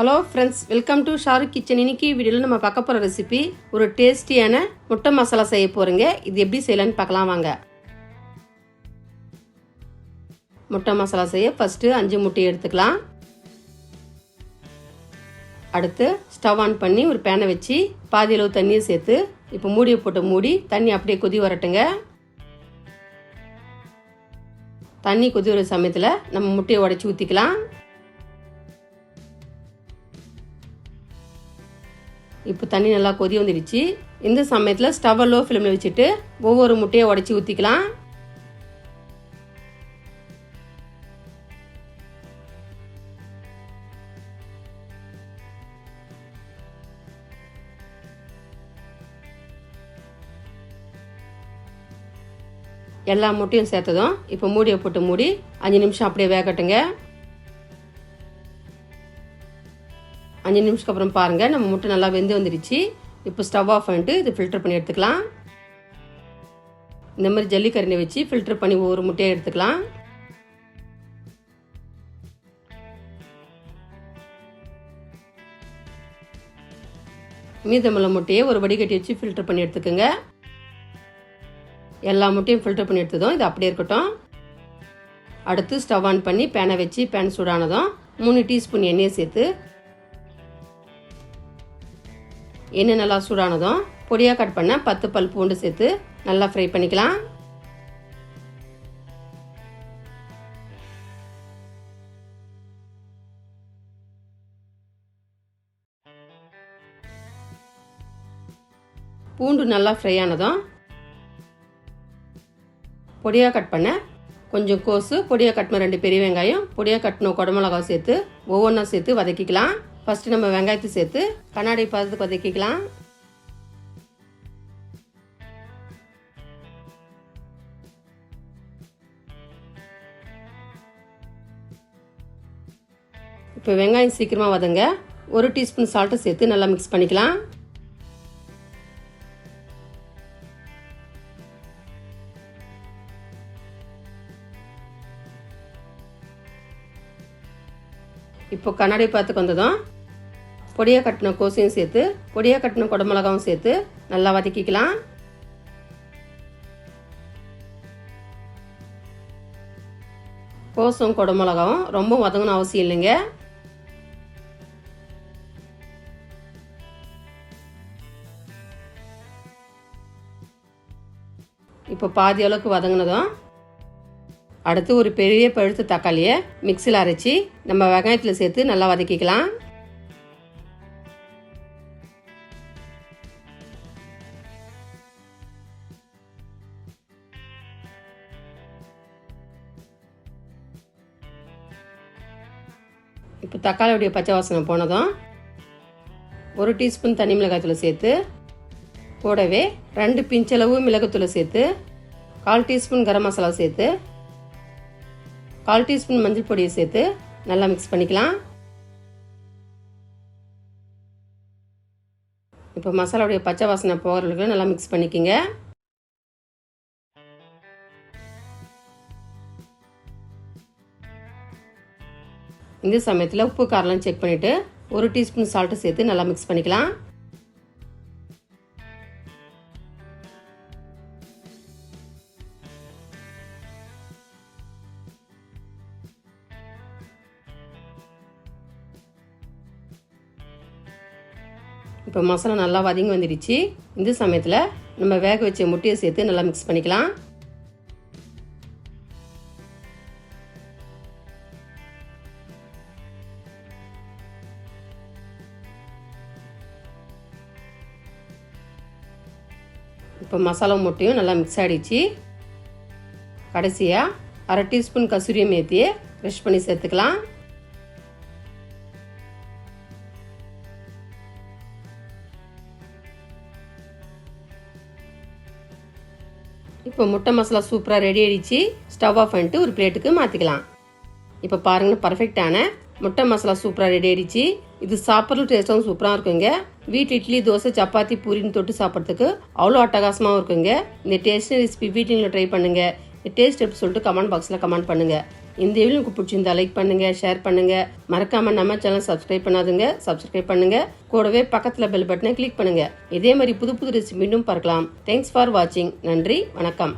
Hello friends welcome to Shahrukh kitchen இன்னைக்கு வீடியோவில் நம்ம பார்க்க போகிற ரெசிபி ஒரு டேஸ்டியான முட்டை மசாலா செய்ய போகிறேங்க இது எப்படி செய்யலான்னு பார்க்கலாம் வாங்க. முட்டை மசாலா செய்ய ஃபஸ்ட்டு அஞ்சு முட்டையை எடுத்துக்கலாம். அடுத்து ஸ்டவ் ஆன் பண்ணி ஒரு பேனை வச்சு பாதி அளவு தண்ணியை சேர்த்து இப்போ மூடியை போட்டு மூடி தண்ணி அப்படியே கொதி வரட்டுங்க. தண்ணி கொதி வர சமயத்தில் நம்ம முட்டையை உடச்சி ஊற்றிக்கலாம் இப்போ தண்ணி நல்லா கொதி வந்துடுச்சு இந்த சமயத்தில் ஸ்டவ்வை லோ ஃப்ளேமில் வச்சுட்டு ஒவ்வொரு முட்டையை உடச்சி ஊற்றிக்கலாம் எல்லா முட்டையும் சேர்த்ததும் இப்போ மூடியை போட்டு மூடி அஞ்சு நிமிஷம் அப்படியே வேகட்டுங்க. அஞ்சு நிமிஷத்துக்கு அப்புறம் பாருங்கள் நம்ம முட்டை நல்லா வெந்து வந்துடுச்சு இப்போ ஸ்டவ் ஆஃப் பண்ணிட்டு இது ஃபில்டர் பண்ணி எடுத்துக்கலாம். இந்த மாதிரி ஜல்லிக்கரண்டி வச்சு ஃபில்டர் பண்ணி ஒவ்வொரு முட்டையை எடுத்துக்கலாம். மீதமுள்ள முட்டையை ஒரு வடிகட்டி வச்சு ஃபில்டர் பண்ணி எடுத்துக்கோங்க. எல்லா முட்டையும் ஃபில்டர் பண்ணி எடுத்ததும் இது அப்படியே இருக்கட்டும். அடுத்து ஸ்டவ் ஆன் பண்ணி பேனை வச்சு பேன் சூடானதும் மூணு டீஸ்பூன் எண்ணெயை சேர்த்து எண்ணெய் நல்லா சூடானதும் பொடியாக கட் பண்ண பத்து பல் பூண்டு சேர்த்து நல்லா ஃப்ரை பண்ணிக்கலாம். பூண்டு நல்லா ஃப்ரை ஆனதும் பொடியாக கட் பண்ண கொஞ்சம் கோஸு பொடியாக கட்டின ரெண்டு பெரிய வெங்காயம் பொடியாக கட்டின குடமிளகா சேர்த்து ஒவ்வொன்றா சேர்த்து வதக்கிக்கலாம். ஃபஸ்ட்டு நம்ம வெங்காயத்தை சேர்த்து கண்ணாடி பார்த்து வதக்கிக்கலாம் இப்போ வெங்காயம் சீக்கிரமாக வதங்க ஒரு டீஸ்பூன் சால்ட்டை சேர்த்து நல்லா மிக்ஸ் பண்ணிக்கலாம். இப்போ கண்ணாடி பார்த்துக்கு வந்ததும் பொடியாக கட்டின கோசையும் சேர்த்து பொடியாக கட்டின குடமிளகாவும் சேர்த்து நல்லா வதக்கிக்கலாம். கோசும் குடமிளகாவும் ரொம்ப வதங்கணும் அவசியம் இல்லைங்க. இப்போ பாதி அளவுக்கு வதங்கினதும் அடுத்து ஒரு பெரிய பழுத்த தக்காளியை மிக்சியில் அரைச்சி நம்ம வெங்காயத்தில் சேர்த்து நல்லா வதக்கிக்கலாம். இப்போ தக்காளியுடைய பச்சை வாசனை போனதும் ஒரு டீஸ்பூன் தனி மிளகாய்த்தூளை சேர்த்து கூடவே ரெண்டு பிஞ்சளவு மிளகுத்தூளை சேர்த்து கால் டீஸ்பூன் கரம் மசாலா சேர்த்து கால் டீஸ்பூன் மஞ்சள் பொடியை சேர்த்து நல்லா மிக்ஸ் பண்ணிக்கலாம். இப்போ மசாலாவுடைய பச்சை வாசனை போகிறவர்களுக்கு நல்லா மிக்ஸ் பண்ணிக்கோங்க. இந்த சமயத்தில் உப்பு காரெலாம் செக் பண்ணிவிட்டு ஒரு டீஸ்பூன் சால்ட்டு சேர்த்து நல்லா மிக்ஸ் பண்ணிக்கலாம். இப்போ மசாலா நல்லா வதங்கி வந்துடுச்சு. இந்த சமயத்தில் நம்ம வேக வச்ச முட்டையை சேர்த்து நல்லா மிக்ஸ் பண்ணிக்கலாம். இப்போ மசாலா முட்டையும் நல்லா மிக்ஸ் ஆகிடுச்சு கடைசியாக அரை டீஸ்பூன் கசூரிய மேத்தியை க்ரஷ் பண்ணி சேர்த்துக்கலாம். இப்போ முட்டை மசாலா சூப்பராக ரெடி ஆகிடுச்சு ஸ்டவ் ஆஃப் பண்ணிட்டு ஒரு பிளேட்டுக்கு மாற்றிக்கலாம் இப்போ பாருங்கள் பர்ஃபெக்டான முட்டை மசாலா சூப்பராக ரெடி ஆகிடுச்சு இது சாப்பிட்ற டேஸ்ட்டும் சூப்பராக இருக்குங்க. வீட்டு இட்லி தோசை சப்பாத்தி பூரின்னு தொட்டு சாப்பிட்றதுக்கு அவ்வளோ அட்டகாசமாகவும் இருக்குங்க. இந்த டேஸ்ட் ரெசிபி வீட்டில் ட்ரை பண்ணுங்க. இந்த டேஸ்ட் எப்படி சொல்லிட்டு கமெண்ட் பாக்ஸில் கமெண்ட் பண்ணுங்க. இந்த வீடியோ உங்களுக்கு பிடிச்சிருந்தா லைக் பண்ணுங்க ஷேர் பண்ணுங்க. மறக்காம நம்ம சேனல் சப்ஸ்கிரைப் பண்ணாதுங்க. சப்ஸ்கிரைப் பண்ணுங்க. கூடவே பக்கத்தில் பெல் பட்டனை கிளிக் பண்ணுங்க. இதே மாதிரி புது புது ரெசிபி மீண்டும் பார்க்கலாம். தேங்க்ஸ் ஃபார் வாட்சிங் நன்றி வணக்கம்.